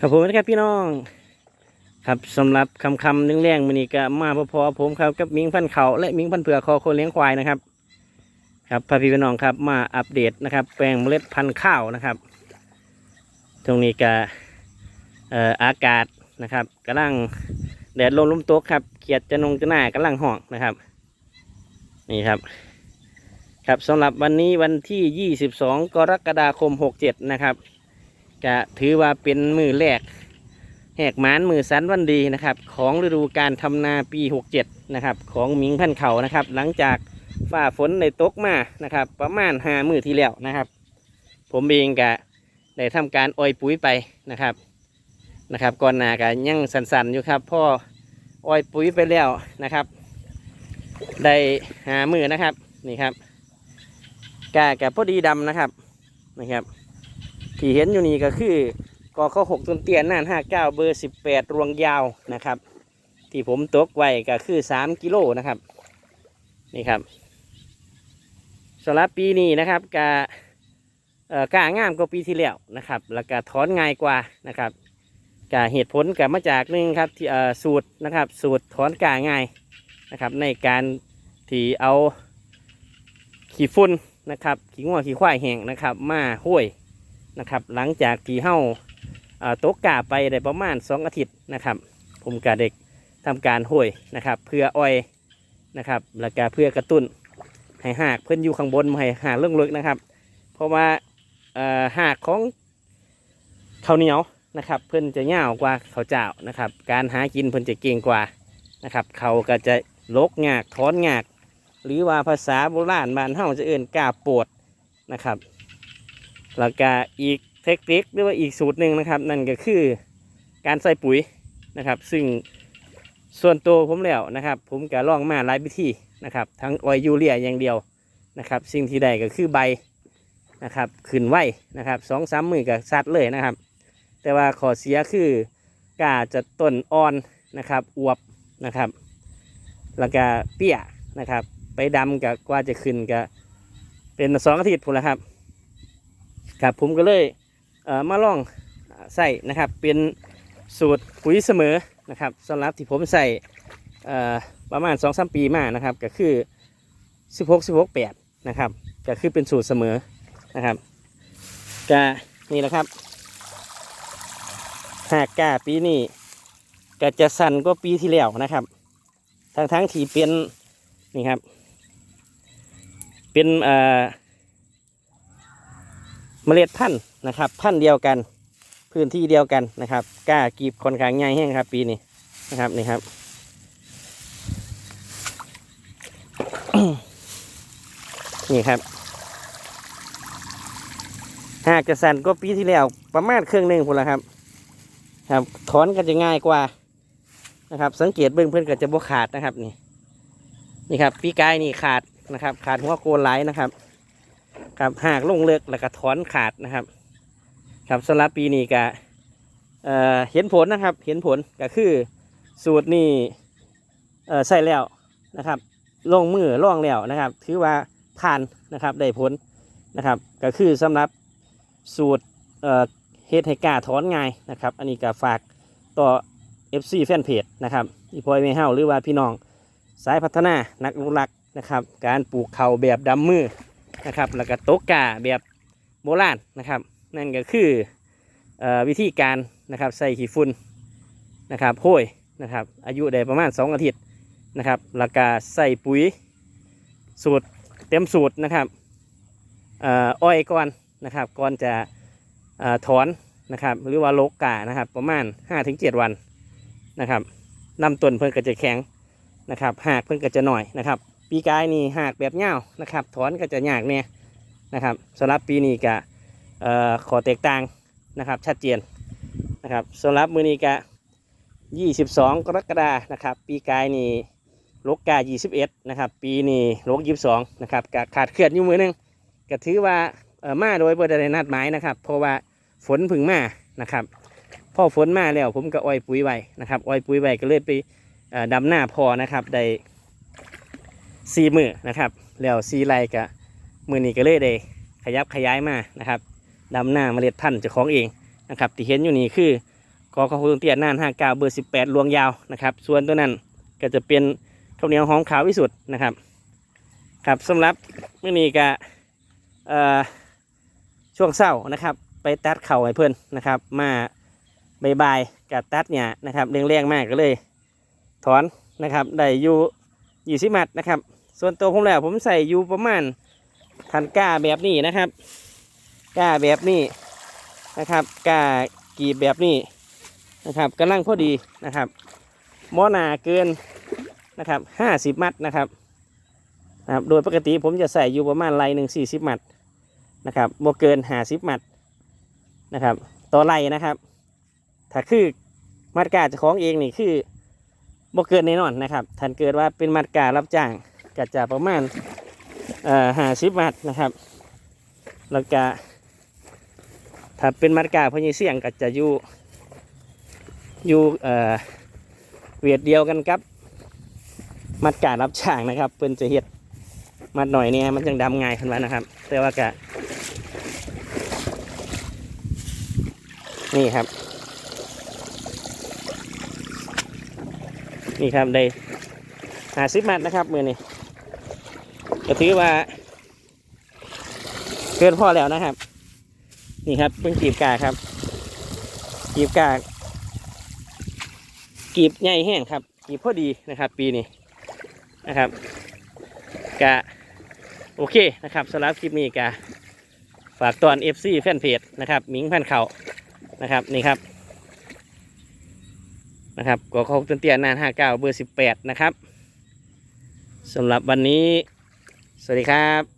ครับผมนะครับพี่น้อง ครับสำหรับคำคำเรื่องแรงมันนี้ก็มาพอๆผมครับกับมิงพันเขาและมิงพันเผือกคอคนเลี้ยงควายนะครับ ครับพาพี่พี่น้องครับมาอัปเดตนะครับ แปลงเมล็ดพันธุ์ข้าวนะครับ ตรงนี้ก็เอ่ออากาศนะครับกำลังแดดลมลุ่มตกครับเขียดจะนงจะหน้ากำลังห่องนะครับ นี่ครับ ครับสำหรับวันนี้วันที่ 22 กรกฎาคม 67 นะครับ จะถือว่าเป็นมือแรกแหกหมานมือสันวันดีนะครับ ของฤดูการทำนาปี 67 นะครับ ของหมิงพันเขานะครับ หลังจากฝ่าฝนในตกมานะครับ ประมาณหามือที่แล้วนะครับ ผมเองก็ได้ทำการอ้อยปุ๋ยไปนะครับนะครับก่อนหน้าก็ยังสันๆอยู่ครับพ่ออ้อยปุ๋ยไปแล้วนะครับ ได้หามือนะครับนี่ครับกากับพอดีดำนะครับนะครับ ที่เห็นอยู่นี่ก็คือกอข้อหกต้นเตียนน่านห้าเก้าเบอร์สิบแปดรวงยาวนะครับ ที่ผมตกไว้ก็คือสามกิโลนะครับนี่ครับสำหรับปีนี้นะครับกาเอ่อกางามกว่าปีที่แล้วนะครับ แล้วก็ถอนง่ายกว่านะครับกาเหตุผลกับมาจากหนึ่งครับที่เอ่อสูตรนะครับ สูตรถอนกาง่ายนะครับ ในการที่เอาขี้ฝุ่นนะครับขี้งัวขี้ควายแห้งนะครับ มาห้วย นะครับ หลังจากที่เฮาเอ่อตกกาไปได้ประมาณสองอาทิตย์นะครับ ผมกับเด็กทำการห้อยนะครับ เพื่ออ้อยนะครับแล้วก็เพื่อกระตุ้นให้หากเพื่อนอยู่ข้างบนมาให้หากเรื่องลึกนะครับ เพราะว่าหากของข้าวเหนียวนะครับ เพื่อนจะยาวกว่าข้าวเจ้านะครับ การหากินเพื่อนจะเก่งกว่านะครับเขาก็จะลกงากถอนงาก หรือว่าภาษาโบราณบ้านเฮาจะเอื่นกาปวดนะครับ แล้วก็อีกเทคนิคหรือว่าอีกสูตรหนึ่งนะครับ นั่นก็คือการใส่ปุ๋ยนะครับ ซึ่งส่วนตัวผมแล้วนะครับ ผมก็ลองมาหลายวิธีนะครับ ทั้งออยยูเรียอย่างเดียวนะครับ สิ่งที่ได้ก็คือใบนะครับขึ้นไวนะครับสองสามมือกับซัดเลยนะครับ แต่ว่าขอเสียคือกาจะต้นอ่อนนะครับอวบนะครับแล้วก็เปี้ยนะครับ ไปดำกับกว่าจะขึ้นก็เป็นสองอาทิตย์พุ่นละครับ ครับผมก็เลยเมาลองใส่นะครับเป็นสูตรปุ๋ยเสมอนะครับสำหรับที่ผมใส่ประมาณ2อสปีมานะครับก็คือ 16 16 8นะครับก็คือเป็นสูตรเสมอนะครับก็นี่แหละครับ หากกาปีนี้ก็จะสั่นกว่าปีที่แล้วนะครับ ทั้งทั้งที่เป็นนี่ครับ เป็นอ่อ เมล็ดพันธุ์นะครับ พันธุ์เดียวกัน พื้นที่เดียวกันนะครับกล้ากีบค่อนข้างใหญ่แห้งครับ ปีนี้นะครับนี่ครับนี่ครับหากจะสั่นก็ปีที่แล้วประมาณเครื่องหนึ่งพุ่นละครับ ครับถอนก็จะง่ายกว่านะครับ สังเกตเบื้องเพื่อนก็จะบ่ขาดนะครับนี่นี่ครับ ปีกายนี่ขาดนะครับ ขาดหัวโกนไหลนะครับ ครับหากลงเลิกแล้วก็ถอนขาดนะครับ ครับสำหรับปีนี้ก็เอ่อเห็นผลนะครับ เห็นผลก็คือสูตรนี้เอ่อใส่แล้วนะครับลงมือล่องแล้วนะครับ ถือว่าผ่านนะครับได้ผลนะครับ ก็คือสำหรับสูตรเอ่อเฮ็ดให้กล้าถอนง่ายนะครับ อันนี้ก็ฝากต่อ FC แฟนเพจนะครับอีพอยไม่เฮาหรือว่าพี่น้องสายพัฒนานักอนุรักษ์นะครับ การปลูกเขาแบบดำมือ นะครับ แล้วก็โต๊ะกาแบบโบราณนะครับ นั่นก็คือออวิธีการนะครับใส่ขี้ฝุ่นนะครับโห้ยนะครับ อายุได้ประมาณ 2 อาทิตย์นะครับแล้วก็ใส่ปุ๋ยสูตรเต็มสูตรนะครับอ้อยก่อนนะครับก่อนจะเอ่อถอนนะครับ หรือว่าโลกกานะครับ ประมาณ 5-7 วันนะครับลำต้นเพิ่นก็จะแข็งนะครับหากเพิ่นก็จะหน่อยนะครับ ปีกายนี่หากแบบเงานะครับ ถอนก็จะยากเนี่ยนะครับสำหรับปีนี้ก็ขอแตกต่างนะครับชัดเจนนะครับสำหรับมือนี้ก็22 กรกฎานะครับ ปีกายนี่ลกกา21นะครับ ปีนี้ลก22นะครับก็ขาดเคลื่อนอยู่มือหนึงก็ถือว่าเอ่อมาโดยบริได้นัดหมายนะครับ เพราะว่าฝนพึ่งมานะครับพอฝนมาแล้วผมก็อ้อยปุ๋ยไว้นะครับอ้อยปุ๋ยไว้ก็เลยไปเอ่อดำหน้าพอนะครับได้ สี่มือนะครับแล้วสี่ไรกะมือนี้ก็เลยได้ขยับขยายมานะครับดำหน้าเมล็ดพันธุ์เจ้าของเองนะครับที่เห็นอยู่นี่คือกอข้าวโพดเตี้ยน่านห้าเก้าเบอร์สิบแปดลวงยาวนะครับ ส่วนตัวนั้นก็จะเป็นข้าวเหนียวหอมขาววิสุทธ์นะครับครับสำหรับมื่อนี้ก็เอ่อช่วงเศร้านะครับ ไปตัดเข่าให้เพื่อนนะครับ มาบายๆกับตัดเนี่ยนะครับเร่งแรงๆมากก็เลย ถอนนะครับได้อยู่ยี่สิบมัดนะครับ ส่วนตัวผมแล้วผมใส่อยู่ประมาณพันก้าแบบนี้นะครับก้าแบบนี้นะครับก้ากีบแบบนี้นะครับกำลังพอดีนะครับมอหนาเกินนะครับห้าสิบมัดนะครับนะครับ โดยปกติผมจะใส่อยู่ประมาณไลหนึ่งสี่สิบมัดนะครับโมเกินห้าสิบมัดนะครับต่อไลนะครับ ถ้าคือมัดกาจะของเองนี่คือบ่เกินแน่นอนนะครับท่านเกิดว่าเป็นมัดการับจ้าง ก็จะประมาณเอ่อห้าสิบมัดนะครับ แล้วก็ถ้าเป็นมัดกาพญเสียงก็จะอยู่อยู่เอ่อเวียดเดียวกันครับ มัดการับจ้างนะครับเพิ่นจะเฮ็ดมัดหน่อยเนี่ยมันจังดำง่ายขึ้นมานะครับ แต่ว่ากะนี่ครับ นี่ครับได้หาสิบมัดนะครับมือนี้ ก็ถือว่าเกินพอแล้วนะครับ นี่ครับเป็นกีบกาครับ กีบกากีบใหญ่แห้งครับ กีบพอดีนะครับ ปีนี้นะครับกะโอเคนะครับสำหรับคลิปนี้กะฝากตอน FC แฟนเพจนะครับมิงพันเขานะครับนี่ครับนะครับก็เขาเตียๆนาน59เบอร์18นะครับสำหรับวันนี้ สวัสดีครับ